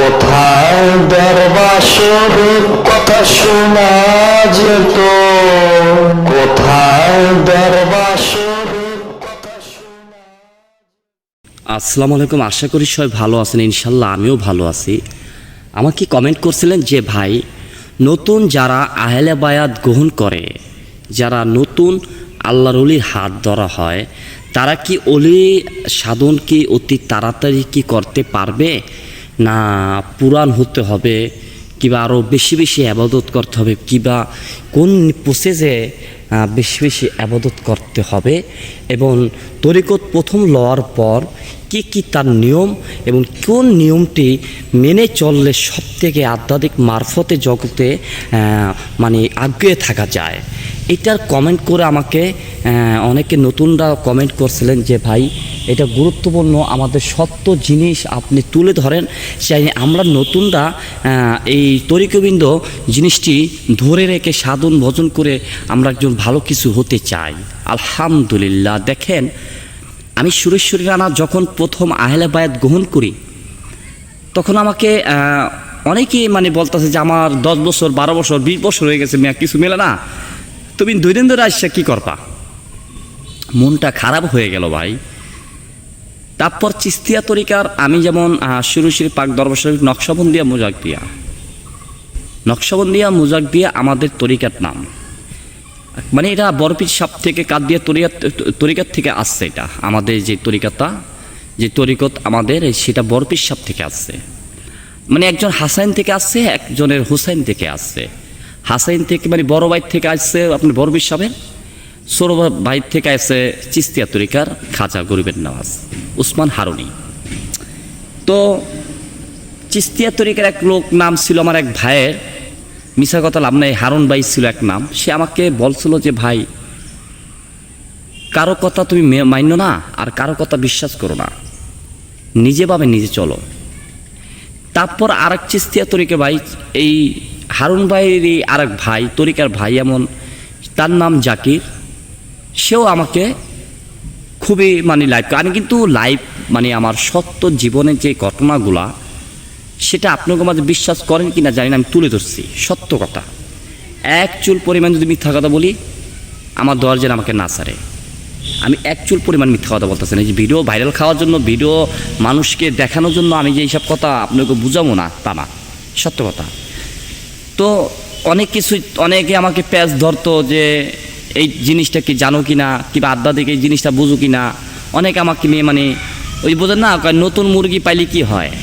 কোথায় কথা শোনা যেত? কোথায় আসসালামু আলাইকুম, আশা করি সবাই ভালো আছেন, ইনশাল্লাহ আমিও ভালো আছি। আমাকে কমেন্ট করছিলেন যে, ভাই, নতুন যারা আহলে বায়াত গ্রহণ করে, যারা নতুন আল্লাহর অলির হাত ধরা হয়, তারা কি অলি সাধন কি অতি তাড়াতাড়ি কি করতে পারবে? না, পুরাণ হতে হবে, কিবা আরও বেশি বেশি আবাদত করতে হবে, কিবা কোন প্রসেসে বেশি বেশি আবাদত করতে হবে এবং তরিকত প্রথম লওয়ার পর কি কি তার নিয়ম এবং কোন নিয়মটি মেনে চললে সব থেকে আধ্যাত্মিক মারফতে জগতে মানে আগ্রহে থাকা যায়। এটার কমেন্ট করে আমাকে অনেকে নতুনরা কমেন্ট করছিলেন যে, ভাই এটা গুরুত্বপূর্ণ। আমাদের সত্য জিনিস আপনি তুলে ধরেন। চাই আমরা নতুনরা এই তরিকবিন্দ জিনিসটি ধরে রেখে সাধন, ভজন করে আমরা একজন ভালো কিছু হতে চাই। আলহামদুলিল্লাহ। দেখেন, আমি সুরেশ্বরী রানা যখন প্রথম আহলে বায়াত গ্রহণ করি, তখন আমাকে অনেকেই মানে বলতেছে যে আমার দশ বছর, বারো বছর, বিশ বছর হয়ে গেছে মেয়া, কিছু মেলে না। তুমি দুই দিন ধরে আসছে কী করবা? মনটা খারাপ হয়ে গেল ভাই। তারপর চিস্তিয়া তরিকার আমি যেমন আহ, শুরু শুরু পাক দরবার নকশাবন্দিয়া মুজাক দিয়া। নকশাবন্দিয়া মুজাক দিয়া আমাদের তরিকার নাম। মানে এটা বরপির সাপ থেকে কাদ দিয়ে তরিকাত তরিকার থেকে আসছে এটা আমাদের যে তরিকাটা যে তরিকত আমাদের সেটা বরপির সাপ থেকে আসছে। মানে একজন হাসাইন থেকে আসছে একজনের হুসাইন থেকে আসছে। হাসাইন থেকে মানে বড় ভাই থেকে আসছে আপনার বরবির সাহেবের ছোট ভাই থেকে আসছে চিস্তিয়া তরিকার খাজা গরিবের নওয়াজ উসমান হারুনি। তো চিস্তিয়া তরিকার এক লোক নাম ছিল আমার এক ভাইয়ের মিশা কথা লাভ নাই, হারুন ভাই ছিল এক নাম। সে আমাকে বলছিল যে, ভাই, কারও কথা তুমি মান্য না আর কারও কথা বিশ্বাস করো না। নিজে ভাবে নিজে চলো। তারপর আর এক চিস্তিয়া তরিকা ভাই, এই হারুন ভাইয়েরই আর এক ভাই, তরিকার ভাই এমন, তার নাম জাকির। সেও আমাকে খুবই মানে লাইভ আমি কিন্তু লাইভ মানে আমার সত্য জীবনের যে ঘটনাগুলা, সেটা আপনাকে মাঝে বিশ্বাস করেন কি না জানি না, আমি তুলে ধরছি। সত্য কথা। এক চুল পরিমাণ যদি মিথ্যা কথা বলি, আমার দল আমাকে না ছাড়ে। আমি এক চুল পরিমাণ মিথ্যা কথা বলতেছি না। যে ভিডিও ভাইরাল খাওয়ার জন্য ভিডিও মানুষকে দেখানোর জন্য আমি যে এইসব কথা আপনাকে বুঝাবো না, তা না। সত্য কথা। তো অনেক কিছু অনেকে আমাকে প্যাচ ধরতো যে এই জিনিসটা কি জানো কি না কিংবা আধ্যাত্মিক এই জিনিসটা বুঝো কি না অনেকে আমাকে নিয়ে মানে ওই বোঝেন না নতুন মুরগি পাইলে কি হয়?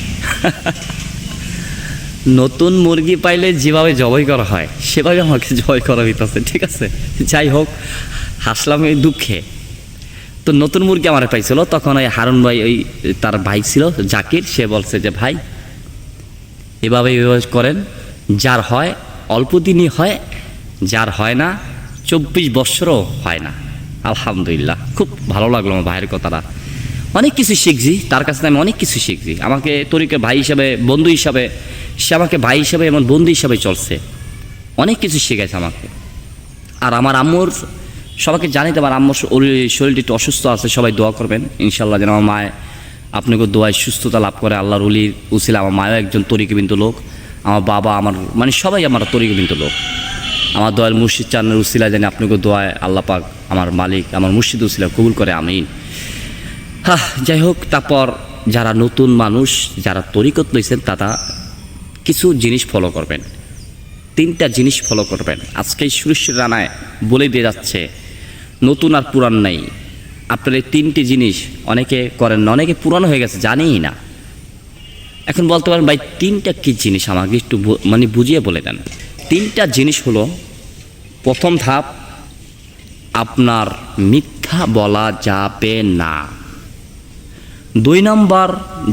নতুন মুরগি পাইলে যেভাবে জবাই করা হয়, সেভাবে আমাকে জবাই করা হইতেছে, ঠিক আছে? যাই হোক, হাসলাম এই দুঃখে। তো নতুন মুরগি আমার পাইছিল, তখন ওই হারুন ভাই ওই তার ভাই ছিল, জাকির, সে বলছে যে, ভাই, এভাবে এভাবে করেন, যার হয়, অল্প দিনই হয়, যার হয় না চব্বিশ বৎসরও হয় না। আলহামদুলিল্লাহ, খুব ভালো লাগল আমার ভাইয়ের কথাটা। অনেক কিছু শিখছি, তার কাছে আমি অনেক কিছু শিখছি। আমাকে তরিকে ভাই হিসাবে, বন্ধু হিসাবে, সে আমাকে ভাই হিসাবে এমন বন্ধু হিসাবে চলছে। অনেক কিছু শিখেছে আমাকে। আর আমার আম্মুর, সবাইকে জানিতে আমার আম্মুর শরীরটি একটু অসুস্থ আছে, সবাই দোয়া করবেন। ইনশাল্লাহ যেন আমার মায় আপনাকে দোয়ায় সুস্থতা লাভ করে, আল্লাহর উলির উসিলা আমার মায়ও একজন তরিকে বিন্দু লোক। আমার বাবা, আমার মানে সবাই আমার তরিকে বিন্দু লোক। আমার দয়াল মুর্শিদ চানের উসিলা জানি আপনাকে দোয়ায় আল্লাহ পাক আমার মালিক, আমার মুর্শিদ উসিলা কবুল করে, আমিন। হ্যাঁ যাই হোক, তারপর যারা নতুন মানুষ, যারা তরিকত লইছেন, তারা কিছু জিনিস ফলো করবেন। তিনটা জিনিস ফলো করবেন। আজকে সুরেশ্বর রানায় বলে দিয়ে যাচ্ছে, নতুন আর পুরান নাই। আপনার এই তিনটি জিনিস অনেকে করেন না, অনেকে পুরানো হয়ে গেছে, জানেই না। এখন বলতে পারেন, ভাই, তিনটা কি জিনিস আমাকে একটু মানে বুঝিয়ে বলে দেন। তিনটা জিনিস হলো, প্রথম ধাপ, আপনার মিথ্যা বলা যাবে না। দুই নম্বর,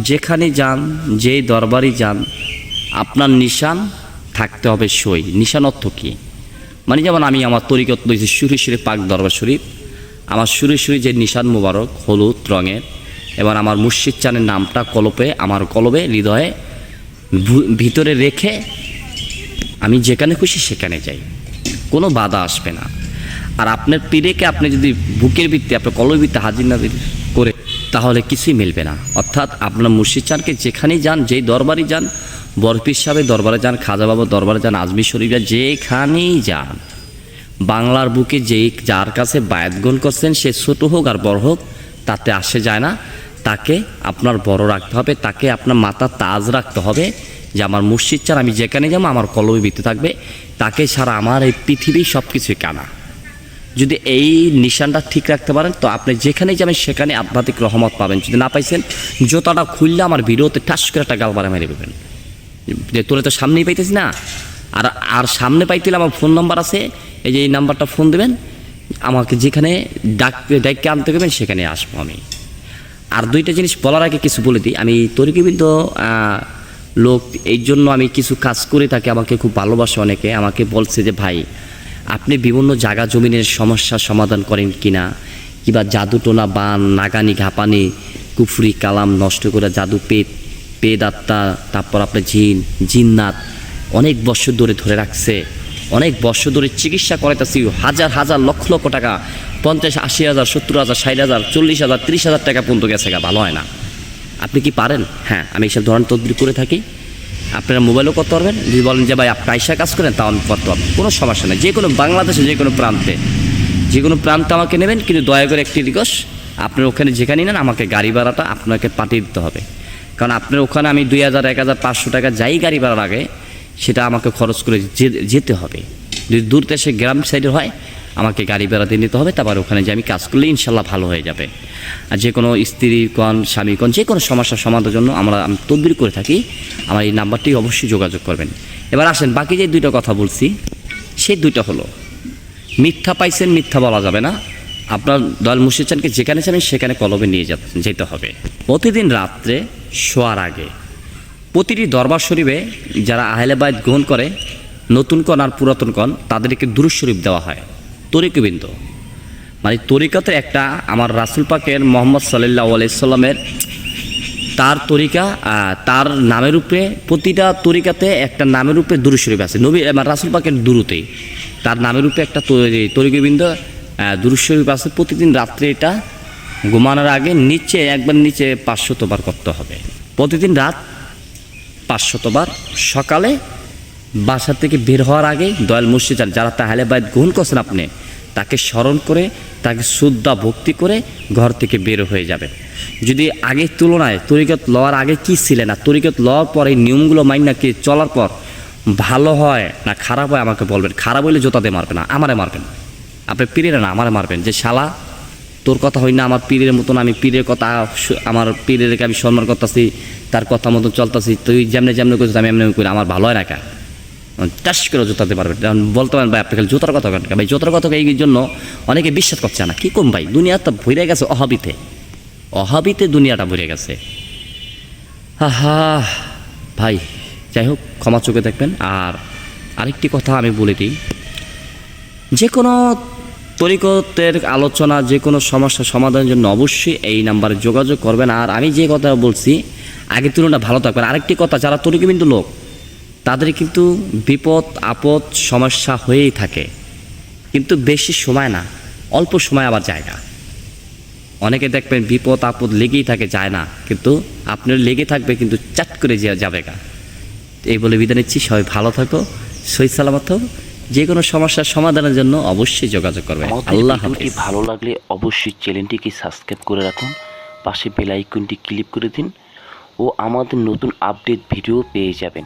যেখানে যান, যেই দরবারই যান, আপনার নিশান থাকতে হবে সই। নিশান অর্থ কী? মানে যেমন আমি আমার তরিকত লইছি সুরি সুরি পাক দরবার শরীফ, আমার সুরি সুরি যে নিশান মুবারক, হলুদ রঙের, এবার আমার মুর্শিদ চানের নামটা কলপে, আমার কলবে, হৃদয়ে ভিতরে রেখে আমি যেখানে খুশি সেখানে যাই। কোনো বাধা আসবে না। আর আপনার পীরেকে আপনি যদি বুকের ভিত্তি, আপনার কলবের ভিত্তি হাজির নাজির করে, তাহলে কিছুই মিলবে না। অর্থাৎ আপনার মুর্শিদ চানকে যেখানেই যান, যেই দরবারই যান বরফির সাহেবের দরবারে যান, খাজা বাবার দরবারে যান আজমির শরীফ যান যেখানেই যান, বাংলার বুকে যেই যার কাছে বায়াতগুণ করছেন, সে ছোট হোক আর বড় হোক, তাতে আসে যায় না। তাকে আপনার বড় রাখতে হবে, তাকে আপনার মাথা তাজ রাখতে হবে। যে আমার মুর্শিদ চার আমি যেখানে যাব, আমার কলমে বিতে থাকবে। তাকে ছাড়া আমার এই পৃথিবী সব কিছুই কানা। যদি এই নিশানটা ঠিক রাখতে পারেন, তো আপনি যেখানে যাবেন, সেখানে আধ্যাত্মিক রহমত পাবেন। যদি না পাইছেন, জোতাটা খুললে আমার ভিডিওতে ঠাস করে একটা গালবারে মেরে দেবেন। যে তোরে তো সামনেই পাইতেছি না। আর আর সামনে পাইতে আমার ফোন নাম্বার আছে। এই যে এই নাম্বারটা ফোন দেবেন, আমাকে যেখানে ডাক ডাককে আনতে গেবেন সেখানে আসব আমি। আর দুইটা জিনিস বলার আগে কিছু বলে দিই। আমি তরিকিবিন্দ লোক, এই জন্য আমি কিছু কাজ করে থাকি, আমাকে খুব ভালোবাসে অনেকে, আমাকে বলছে যে, ভাই, আপনি বিভিন্ন জায়গা জমিনের সমস্যার সমাধান করেন কিনা? কিবা জাদু টোনা বান নাগানি ঘাপানি, কুফরি কালাম নষ্ট করে জাদু পেট পেট আত্মা, তারপর আপনার জিন জিন্নাত অনেক বছর ধরে ধরে রাখছে, অনেক বছর ধরে চিকিৎসা করাইতেছি, হাজার হাজার, লক্ষ লক্ষ টাকা, পঞ্চাশ, আশি হাজার, সত্তর হাজার, ষাট হাজার, চল্লিশ হাজার, ত্রিশ হাজার টাকা পর্যন্ত গেছে গা, ভালো হয় না। আপনি কি পারেন? হ্যাঁ আমি এইসব ধরনের তদবির করে থাকি। আপনারা মোবাইলও করতে পারবেন। যদি বলেন যে, ভাই, আপনি আইসা কাজ করেন, তাও আমি করতে পারব। কোনো সমস্যা নেই। যে কোনো বাংলাদেশে যে কোনো প্রান্তে। যে কোনো প্রান্তে আমাকে নেবেন, কিন্তু দয়া করে একটি রিকোয়েস্ট আপনার ওখানে যেখানে নেন, আমাকে গাড়ি ভাড়াটা আপনাকে পাঠিয়ে দিতে হবে। কারণ আপনার ওখানে আমি দুই হাজার, এক হাজার পাঁচশো টাকা যাই গাড়ি ভাড়া লাগে সেটা আমাকে খরচ করে যেতে হবে। যদি দূর দেশে গ্রাম সাইডে হয় আমাকে গাড়ি দিয়ে নিতে হবে, তারপর ওখানে যে আমি কাজ করলে ইনশাল্লাহ ভালো হয়ে যাবে। আর যে কোনো স্ত্রী কন স্বামী কন যে কোনো সমস্যার সমাধানের জন্য আমরা, আমি তদবির করে থাকি। আমার এই নাম্বারটি অবশ্যই যোগাযোগ করবেন। এবার আসেন, বাকি যে দুইটা কথা বলছি সেই দুইটা হলো, মিথ্যা পাইছেন, মিথ্যা বলা যাবে না। আপনার দয়াল মুর্শিদ চানকে যেখানে যাবেন সেখানে কলবে নিয়ে যেতে হবে। প্রতিদিন রাত্রে শোয়ার আগে প্রতিটি দরবার শরীফে যারা আহলে বাইত গ্রহণ করে, নতুন কন আর পুরাতন কন, তাদেরকে দুরুদ শরীফ দেওয়া হয়। তরিকবিন্দ। মানে তরিকাতে একটা আমার রাসুল পাকের মোহাম্মদ সাল্লাহ আলাইসাল্লামের তার তরিকা তার নামের উপরে প্রতিটা তরিকাতে একটা নামের উপরে দুরু শরীফ আছে। নবী আমার রাসুল পাকের দুরুতেই তার নামের উপরে একটা তরিকবিন্দ দুরু শরীফ আছে। প্রতিদিন রাত্রে এটা ঘুমানোর আগে নিচে একবার নিচে পাঁচশতবার করতে হবে। প্রতিদিন রাত পাঁচশতবার সকালে বাসা থেকে বের হওয়ার আগে দয়াল মুর্শিদ যারা তাহলে বাইত গ্রহণ করছেন আপনি তাকে স্মরণ করে, তাকে শ্রদ্ধা ভক্তি করে ঘর থেকে বের হয়ে যাবে যদি আগের তুলনায় তরিকত লওয়ার আগে কি ছিলেন আর তরিকত লওয়ার পর এই নিয়মগুলো মাইন না কি চলার পর ভালো হয় না খারাপ হয় আমাকে বলবেন। খারাপ হইলে জোতাতে মারবেন না, আমারে মারবেন। আপনি পীরের না, আমারে মারবেন যে, শালা, তোর কথা হয় না, আমার পীরের মতন আমি পীরের কথা আমার পীরেরকে আমি সম্মান করতেছি, তার কথা মতন চলতেছি, তুই যেমনি যেমনি করছিস আমি এমনি করি, আমার ভালো হয় না কা টাস করে জোতাতে পারবেন। কারণ বলতে পারেন ভাই, আপনি খালি জোতার কথা কেন? ভাই, জোতার কথা এই জন্য অনেকে বিশ্বাস করছে না। কি কম ভাই? দুনিয়া তো ভরে গেছে অহাবিতে। অহাবিতে দুনিয়াটা ভরে গেছে। আহা, ভাই, যাই হোক, ক্ষমা চোখে দেখবেন। আর আরেকটি কথা আমি বলে দিই। যে কোনো তরিকতের আলোচনা যে কোনো সমস্যা সমাধানের জন্য অবশ্যই এই নাম্বারে যোগাযোগ করবেন। আর আমি যে কথা বলছি আগের তুলনায় ভালো থাকবেন। আরেকটি কথা, যারা তরিকবিন্দু লোক তাদের কিন্তু বিপদ আপদ সমস্যা হয়েই থাকে। কিন্তু বেশি সময় না অল্প সময় আবার জায়গা অনেকে দেখবেন বিপদ আপদ লেগেই থাকে যায় না। কিন্তু আপনার লেগে থাকবে কিন্তু চাট করে যাবে গা। এই বলে বিদায় নিচ্ছি সবাই ভালো থাকো সই সালামত। যে কোনো সমস্যার সমাধানের জন্য অবশ্যই যোগাযোগ করবে আল্লাহ ভিডিওটি ভালো লাগলে অবশ্যই চ্যানেলটিকে সাবস্ক্রাইব করে রাখুন পাশে বেল আইকনটি ক্লিক করে দিন ও আমাদের নতুন আপডেট ভিডিও পেয়ে যাবেন।